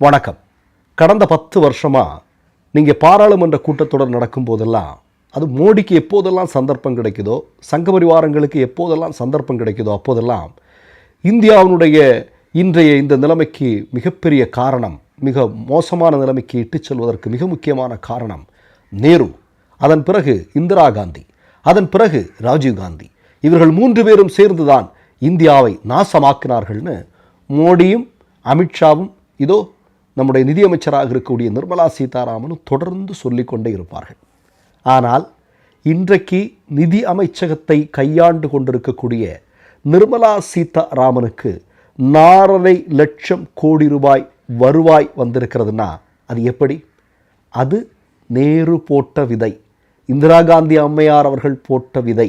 வணக்கம். கடந்த பத்து வருஷமாக நீங்கள் பாராளுமன்ற கூட்டத்தொடர் நடக்கும்போதெல்லாம் அது மோடிக்கு எப்போதெல்லாம் சந்தர்ப்பம் கிடைக்குதோ சங்க பரிவாரங்களுக்கு எப்போதெல்லாம் சந்தர்ப்பம் கிடைக்குதோ அப்போதெல்லாம் இந்தியாவினுடைய இன்றைய இந்த நிலைமைக்கு மிகப்பெரிய காரணம் மிக மோசமான நிலைமைக்கு இட்டுச் செல்வதற்கு மிக முக்கியமான காரணம் நேரு. அதன் பிறகு இந்திரா காந்தி அதன் பிறகு ராஜீவ் காந்தி. இவர்கள் மூன்று பேரும் சேர்ந்துதான் இந்தியாவை நாசமாக்கினார்கள்னு மோடியும் அமித்ஷாவும் இதோ நம்முடைய நிதியமைச்சராக இருக்கக்கூடிய நிர்மலா சீதாராமனும் தொடர்ந்து சொல்லிக்கொண்டே இருப்பார்கள். ஆனால் இன்றைக்கு நிதி அமைச்சகத்தை கையாண்டு கொண்டிருக்கக்கூடிய நிர்மலா சீதாராமனுக்கு நாலரை லட்சம் கோடி ரூபாய் வருவாய் வந்திருக்கிறதுனா அது எப்படி? அது நேரு போட்ட விதை இந்திரா காந்தி அம்மையார் அவர்கள் போட்ட விதை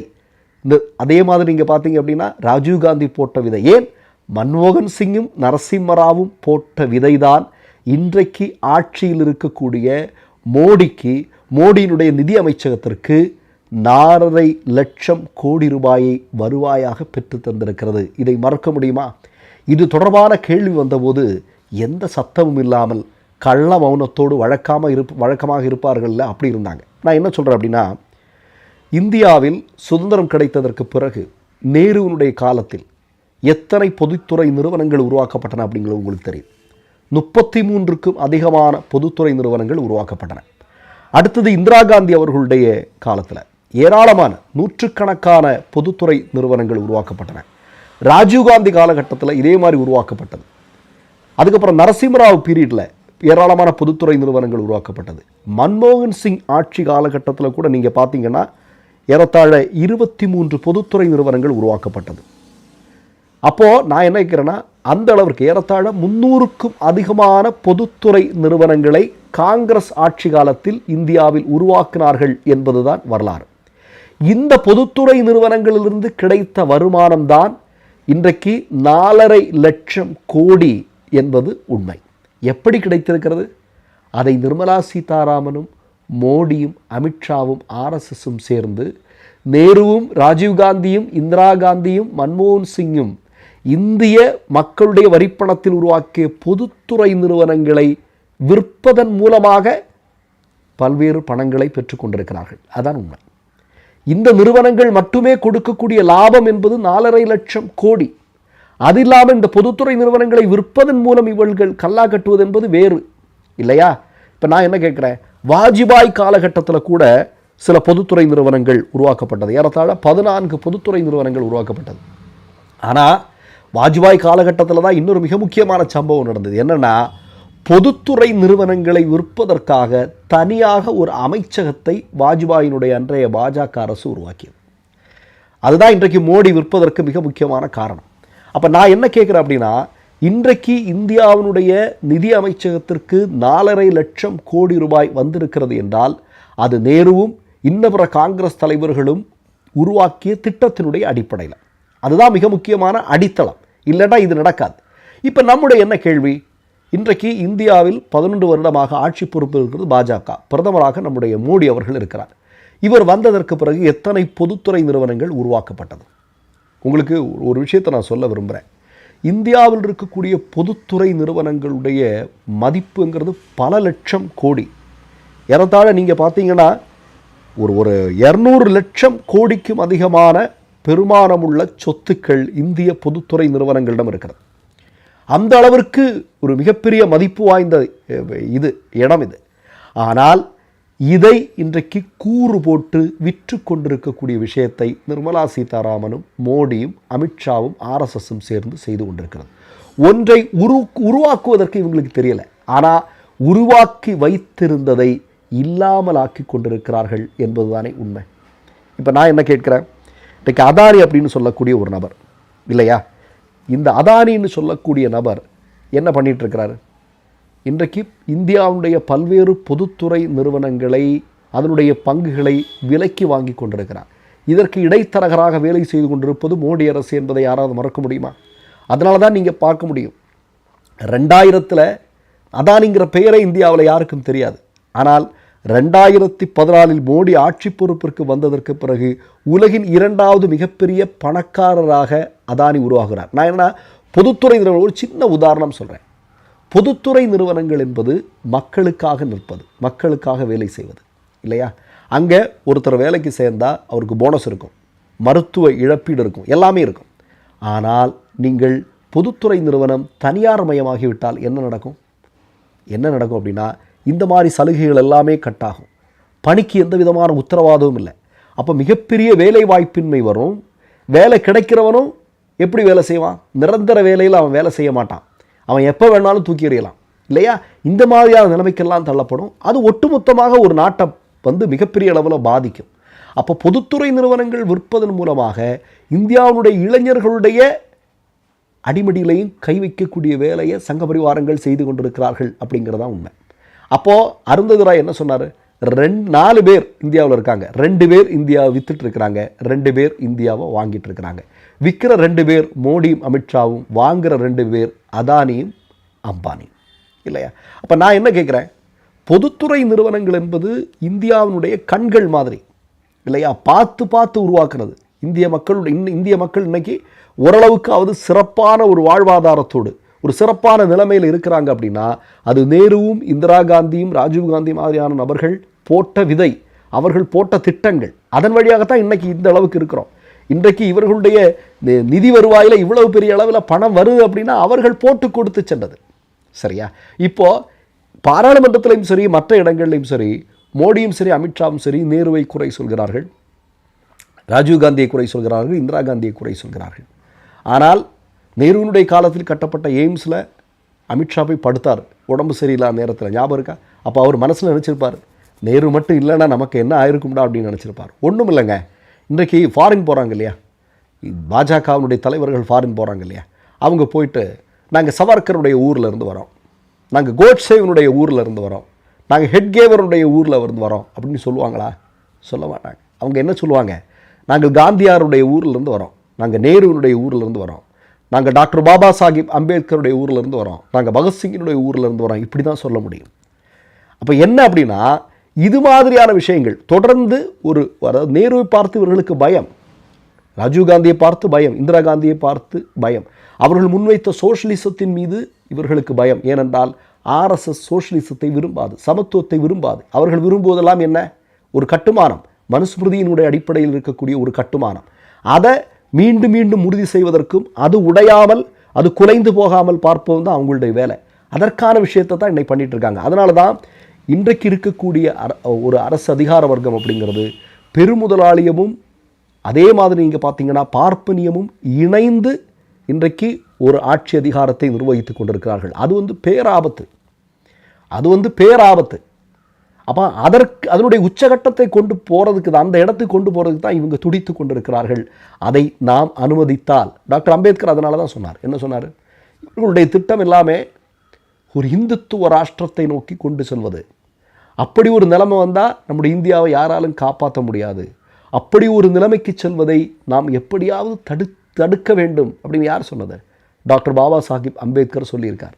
இந்த அதே மாதிரி நீங்கள் பார்த்தீங்க அப்படின்னா ராஜீவ் காந்தி போட்ட விதை. ஏன்? மன்மோகன் சிங்கும் நரசிம்மராவும் போட்ட விதைதான் இன்றைக்கு ஆட்சியில் இருக்கக்கூடிய மோடிக்கு மோடியினுடைய நிதி அமைச்சகத்திற்கு நாலரை லட்சம் கோடி ரூபாயை வருவாயாக பெற்று தந்திருக்கிறது. இதை மறக்க முடியுமா? இது தொடர்பான கேள்வி வந்தபோது எந்த சத்தமும் இல்லாமல் கள்ள மௌனத்தோடு வழக்காம இருப் வழக்கமாக இருப்பார்கள்ல அப்படி இருந்தாங்க. நான் என்ன சொல்கிறேன் அப்படின்னா இந்தியாவில் சுதந்திரம் கிடைத்ததற்கு பிறகு நேருவினுடைய காலத்தில் எத்தனை பொதுத்துறை நிறுவனங்கள் உருவாக்கப்பட்டன அப்படிங்கிறது உங்களுக்கு தெரியும். முப்பத்தி மூன்றுக்கும் அதிகமான பொதுத்துறை நிறுவனங்கள் உருவாக்கப்பட்டன. அடுத்தது இந்திரா காந்தி அவர்களுடைய காலத்தில் ஏராளமான நூற்றுக்கணக்கான பொதுத்துறை நிறுவனங்கள் உருவாக்கப்பட்டன. ராஜீவ்காந்தி காலகட்டத்தில் இதே மாதிரி உருவாக்கப்பட்டது. அதுக்கப்புறம் நரசிம்மராவ் பீரியடில் ஏராளமான பொதுத்துறை நிறுவனங்கள் உருவாக்கப்பட்டது. மன்மோகன் சிங் ஆட்சி காலகட்டத்தில் கூட நீங்கள் பார்த்தீங்கன்னா ஏறத்தாழ இருபத்தி மூன்று பொதுத்துறை நிறுவனங்கள் உருவாக்கப்பட்டது. அப்போது நான் என்ன கேட்குறேன்னா அந்த அளவிற்கு ஏறத்தாழ முன்னூறுக்கும் அதிகமான பொதுத்துறை நிறுவனங்களை காங்கிரஸ் ஆட்சி காலத்தில் இந்தியாவில் உருவாக்கினார்கள் என்பதுதான் வரலாறு. இந்த பொதுத்துறை நிறுவனங்களிலிருந்து கிடைத்த வருமானம்தான் இன்றைக்கு நாலரை லட்சம் கோடி என்பது உண்மை. எப்படி கிடைத்திருக்கிறது? அதை நிர்மலா சீதாராமனும் மோடியும் அமித்ஷாவும் ஆர்எஸ்எஸும் சேர்ந்து நேருவும் ராஜீவ்காந்தியும் இந்திரா காந்தியும் மன்மோகன் சிங்கும் இந்திய மக்களுடைய வரிப்பணத்தில் உருவாக்கிய பொதுத்துறை நிறுவனங்களை விற்பதன் மூலமாக பல்வேறு பணங்களை பெற்றுக்கொண்டிருக்கிறார்கள் அதான் உண்மை. இந்த நிறுவனங்கள் மட்டுமே கொடுக்கக்கூடிய லாபம் என்பது நாலரை லட்சம் கோடி. அது இல்லாமல் இந்த பொதுத்துறை நிறுவனங்களை விற்பதன் மூலம் இவர்கள் கல்லா கட்டுவது என்பது வேறு. இல்லையா? இப்போ நான் என்ன கேட்குறேன்? வாஜ்பாய் காலகட்டத்தில் கூட சில பொதுத்துறை நிறுவனங்கள் உருவாக்கப்பட்டது. ஏறத்தாழ பதினான்கு பொதுத்துறை நிறுவனங்கள் உருவாக்கப்பட்டது. ஆனால் வாஜ்பாய் காலகட்டத்தில் தான் இன்னொரு மிக முக்கியமான சம்பவம் நடந்தது. என்னென்னா பொதுத்துறை நிறுவனங்களை விற்பதற்காக தனியாக ஒரு அமைச்சகத்தை வாஜ்பாயினுடைய அன்றைய பாஜக அரசு உருவாக்கியது. அதுதான் இன்றைக்கு மோடி விற்பதற்கு மிக முக்கியமான காரணம். அப்போ நான் என்ன கேட்குறேன் அப்படின்னா இன்றைக்கு இந்தியாவினுடைய நிதி அமைச்சகத்திற்கு நாலரை லட்சம் கோடி ரூபாய் வந்திருக்கிறது என்றால் அது நேருவும் இன்ன பிற காங்கிரஸ் தலைவர்களும் உருவாக்கிய திட்டத்தினுடைய அடிப்படையில். அதுதான் மிக முக்கியமான அடித்தளம். இல்லைன்னா இது நடக்காது. இப்போ நம்முடைய என்ன கேள்வி? இன்றைக்கு இந்தியாவில் பதினொன்று வருடமாக ஆட்சி பொறுப்பு இருக்கிறது பாஜக. பிரதமராக நம்முடைய மோடி அவர்கள் இருக்கிறார். இவர் வந்ததற்கு பிறகு எத்தனை பொதுத்துறை நிறுவனங்கள் உருவாக்கப்பட்டது? உங்களுக்கு ஒரு விஷயத்தை நான் சொல்ல விரும்புகிறேன் இந்தியாவில் இருக்கக்கூடிய பொதுத்துறை நிறுவனங்களுடைய மதிப்புங்கிறது பல லட்சம் கோடி. ஏறத்தாழ நீங்கள் பார்த்தீங்கன்னா ஒரு ஒரு இரநூறு லட்சம் கோடிக்கும் அதிகமான பெருமானமுள்ள சொத்துக்கள் இந்திய பொதுத்துறை நிறுவனங்களிடம் இருக்கிறது. அந்த அளவிற்கு ஒரு மிகப்பெரிய மதிப்பு வாய்ந்த இது இடம் இது. ஆனால் இதை இன்றைக்கு கூறு போட்டு விற்று கொண்டிருக்கக்கூடிய விஷயத்தை நிர்மலா சீதாராமனும் மோடியும் அமித்ஷாவும் ஆர்எஸ்எஸும் சேர்ந்து செய்து கொண்டிருக்கிறது. ஒன்றை உரு உருவாக்குவதற்கு இவங்களுக்கு தெரியலை. ஆனால் உருவாக்கி வைத்திருந்ததை இல்லாமலாக்கி கொண்டிருக்கிறார்கள் என்பதுதானே உண்மை. இப்போ நான் என்ன கேட்குறேன்? இன்றைக்கு அதாரி அப்படின்னு சொல்லக்கூடிய ஒரு நபர் இல்லையா? இந்த அதானின்னு சொல்லக்கூடிய நபர் என்ன பண்ணிட்டு இருக்கிறாரு இன்றைக்கு இந்தியாவுடைய பல்வேறு பொதுத்துறை நிறுவனங்களை அதனுடைய பங்குகளை விலைக்கு வாங்கி கொண்டிருக்கிறார். இதற்கு இடைத்தரகராக வேலை செய்து கொண்டிருப்பது மோடி அரசு என்பதை யாராவது மறக்க முடியுமா? அதனால தான் நீங்கள் பார்க்க முடியும். ரெண்டாயிரத்தில் அதானிங்கிற பெயரை இந்தியாவில் யாருக்கும் தெரியாது. ஆனால் ரெண்டாயிரத்தி பதினாலில் மோடி ஆட்சி பொறுப்பிற்கு வந்ததற்கு பிறகு உலகின் இரண்டாவது மிகப்பெரிய பணக்காரராக அதானி உருவாகிறார். நான் என்னன்னா பொதுத்துறை நிறுவனம் ஒரு சின்ன உதாரணம் சொல்கிறேன் பொதுத்துறை நிறுவனங்கள் என்பது மக்களுக்காக நிற்பது மக்களுக்காக வேலை செய்வது இல்லையா? அங்கே ஒருத்தர் வேலைக்கு சேர்ந்தால் அவருக்கு போனஸ் இருக்கும் மருத்துவ இழப்பீடு இருக்கும் எல்லாமே இருக்கும். ஆனால் நீங்கள் பொதுத்துறை நிறுவனம் தனியார் மயமாகிவிட்டால் என்ன நடக்கும்? என்ன நடக்கும் அப்படின்னா இந்த மாதிரி சலுகைகள் எல்லாமே கட்டாகும் பணிக்கு எந்த விதமான உத்தரவாதமும் இல்லை. அப்போ மிகப்பெரிய வேலை வாய்ப்பின்மை வரும். வேலை கிடைக்கிறவனும் எப்படி வேலை செய்வான்? நிரந்தர வேலையில் அவன் வேலை செய்ய மாட்டான். அவன் எப்போ வேணாலும் தூக்கி எறியலாம். இல்லையா? இந்த மாதிரியான நிலைமைக்கெல்லாம் தள்ளப்படும். அது ஒட்டுமொத்தமாக ஒரு நாட்டை வந்து மிகப்பெரிய அளவில் பாதிக்கும். அப்போ பொதுத்துறை நிறுவனங்கள் விற்பதன் மூலமாக இந்தியாவுடைய இளைஞர்களுடைய அடிமடியிலையும் கை வைக்கக்கூடிய வேலையை சங்க பரிவாரங்கள் செய்து கொண்டிருக்கிறார்கள் அப்படிங்கிறதான் உண்மை. அப்போது அருந்ததுராய் என்ன சொன்னார்? ரெண்டு நாலு பேர் இந்தியாவில் இருக்காங்க. ரெண்டு பேர் இந்தியாவை வித்துட்டு இருக்கிறாங்க. ரெண்டு பேர் இந்தியாவை வாங்கிட்டு இருக்கிறாங்க. விற்கிற ரெண்டு பேர் மோடியும் அமித்ஷாவும் வாங்குகிற ரெண்டு பேர் அதானியும் அம்பானியும். இல்லையா? அப்போ நான் என்ன கேட்குறேன் பொதுத்துறை நிறுவனங்கள் என்பது இந்தியாவினுடைய கண்கள் மாதிரி. இல்லையா? பார்த்து பார்த்து உருவாக்குறது இந்திய மக்களுடைய இன்னும் இந்திய மக்கள் இன்றைக்கி ஓரளவுக்காவது சிறப்பான ஒரு வாழ்வாதாரத்தோடு ஒரு சிறப்பான நிலைமையில் இருக்கிறாங்க அப்படின்னா அது நேருவும் இந்திரா காந்தியும் ராஜீவ்காந்தி மாதிரியான நபர்கள் போட்ட விதை அவர்கள் போட்ட திட்டங்கள் அதன் வழியாகத்தான் இன்னைக்கு இந்த அளவுக்கு இருக்கிறோம். இன்றைக்கு இவர்களுடைய நி- நிதி வருவாயில் இவ்வளவு பெரிய அளவில் பணம் வருது அப்படின்னா அவர்கள் போட்டு கொடுத்து சென்றது. சரியா? இப்போ பாராளுமன்றத்திலையும் சரி மற்ற இடங்கள்லையும் சரி மோடியும் சரி அமித்ஷாவும் சரி நேருவை குறை சொல்கிறார்கள். ராஜீவ் காந்தியை குறை சொல்கிறார்கள் இந்திரா காந்தியை குறை சொல்கிறார்கள். ஆனால் நேருவினுடைய காலத்தில் கட்டப்பட்ட எய்ம்ஸில் அமித்ஷா போய் படுத்தார். உடம்பு சரியில்லாத நேரத்தில். ஞாபகம் இருக்கா? அப்போ அவர் மனசில் நினச்சிருப்பார். நேரு மட்டும் இல்லைன்னா நமக்கு என்ன ஆயிருக்கும்டா அப்படின்னு நினச்சிருப்பார். ஒன்றும் இல்லைங்க. இன்றைக்கு ஃபாரின் போகிறாங்க இல்லையா? பாஜகவினுடைய தலைவர்கள் ஃபாரின் போகிறாங்க இல்லையா? அவங்க போயிட்டு நாங்கள் சவர்கருடைய ஊரில் இருந்து வரோம். நாங்கள் கோட்சேவனுடைய ஊரில் இருந்து வரோம். நாங்கள் ஹெட்கேவருடைய ஊரில் இருந்து வரோம் அப்படின்னு சொல்லுவாங்களா? சொல்ல மாட்டாங்க. அவங்க என்ன சொல்லுவாங்க? நாங்கள் காந்தியாருடைய ஊரில் இருந்து வரோம். நாங்கள் நேருவினுடைய ஊரில் இருந்து வரோம். நாங்கள் டாக்டர் பாபா சாஹிப் அம்பேத்கருடைய ஊர்லேருந்து வரோம். நாங்கள் பகத்சிங்கினுடைய ஊர்லேருந்து வரோம். இப்படி தான் சொல்ல முடியும். அப்போ என்ன அப்படின்னா இது மாதிரியான விஷயங்கள் தொடர்ந்து ஒரு அதாவது நேருவை பார்த்து இவர்களுக்கு பயம் ராஜீவ் காந்தியை பார்த்து பயம் இந்திரா காந்தியை பார்த்து பயம். அவர்கள் முன்வைத்த சோஷலிசத்தின் மீது இவர்களுக்கு பயம். ஏனென்றால் ஆர்எஸ்எஸ் சோஷலிசத்தை விரும்பாது சமத்துவத்தை விரும்பாது. அவர்கள் விரும்புவதெல்லாம் என்ன? ஒரு கட்டுமானம். மனுஸ்மிருதியினுடைய அடிப்படையில் இருக்கக்கூடிய ஒரு கட்டுமானம். அதை மீண்டும் மீண்டும் உறுதி செய்வதற்கும் அது உடையாமல் அது குலைந்து போகாமல் பார்ப்பதும் தான் அவங்களுடைய வேலை. அதற்கான விஷயத்தை தான் இன்னைக்கு பண்ணிகிட்டு இருக்காங்க. அதனால தான் இன்றைக்கு இருக்கக்கூடிய அர- ஒரு அரசு அதிகார வர்க்கம் அப்படிங்கிறது பெருமுதலாளியமும் அதே மாதிரி நீங்கள் பார்த்தீங்கன்னா பார்ப்பனியமும் இணைந்து இன்றைக்கு ஒரு ஆட்சி அதிகாரத்தை நிர்வகித்து கொண்டிருக்கிறார்கள். அது வந்து பேராபத்து. அது வந்து பேராபத்து. அப்போ அதற்கு அதனுடைய உச்சகட்டத்தை கொண்டு போகிறதுக்கு தான் அந்த இடத்துக்கு கொண்டு போகிறதுக்கு தான் இவங்க துடித்து கொண்டிருக்கிறார்கள். அதை நாம் அனுமதித்தால் டாக்டர் அம்பேத்கர் அதனால தான் சொன்னார். என்ன சொன்னார்? இவர்களுடைய திட்டம் எல்லாமே ஒரு இந்துத்துவ ராஷ்டிரத்தை நோக்கி கொண்டு செல்வது. அப்படி ஒரு நிலைமை வந்தால் நம்முடைய இந்தியாவை யாராலும் காப்பாற்ற முடியாது. அப்படி ஒரு நிலைமைக்கு செல்வதை நாம் எப்படியாவது தடு தடுக்க வேண்டும் அப்படின்னு யார் சொன்னது? டாக்டர் பாபா சாஹிப் அம்பேத்கர் சொல்லியிருக்கார்.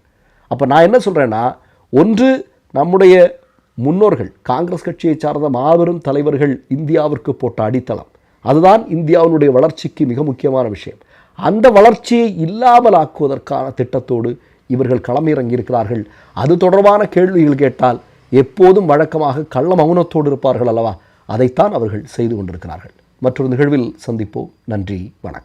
அப்போ நான் என்ன சொல்கிறேன்னா ஒன்று நம்முடைய முன்னோர்கள் காங்கிரஸ் கட்சியை சார்ந்த மாபெரும் தலைவர்கள் இந்தியாவிற்கு போட்ட அடித்தளம். அதுதான் இந்தியாவினுடைய வளர்ச்சிக்கு மிக முக்கியமான விஷயம். அந்த வளர்ச்சியை இல்லாமல் ஆக்குவதற்கான திட்டத்தோடு இவர்கள் களமிறங்கியிருக்கிறார்கள். அது தொடர்பான கேள்விகள் கேட்டால் எப்போதும் வழக்கமாக கள்ள மௌனத்தோடு இருப்பார்கள் அல்லவா? அதைத்தான் அவர்கள் செய்து கொண்டிருக்கிறார்கள். மற்றொரு நிகழ்வில் சந்திப்போம். நன்றி வணக்கம்.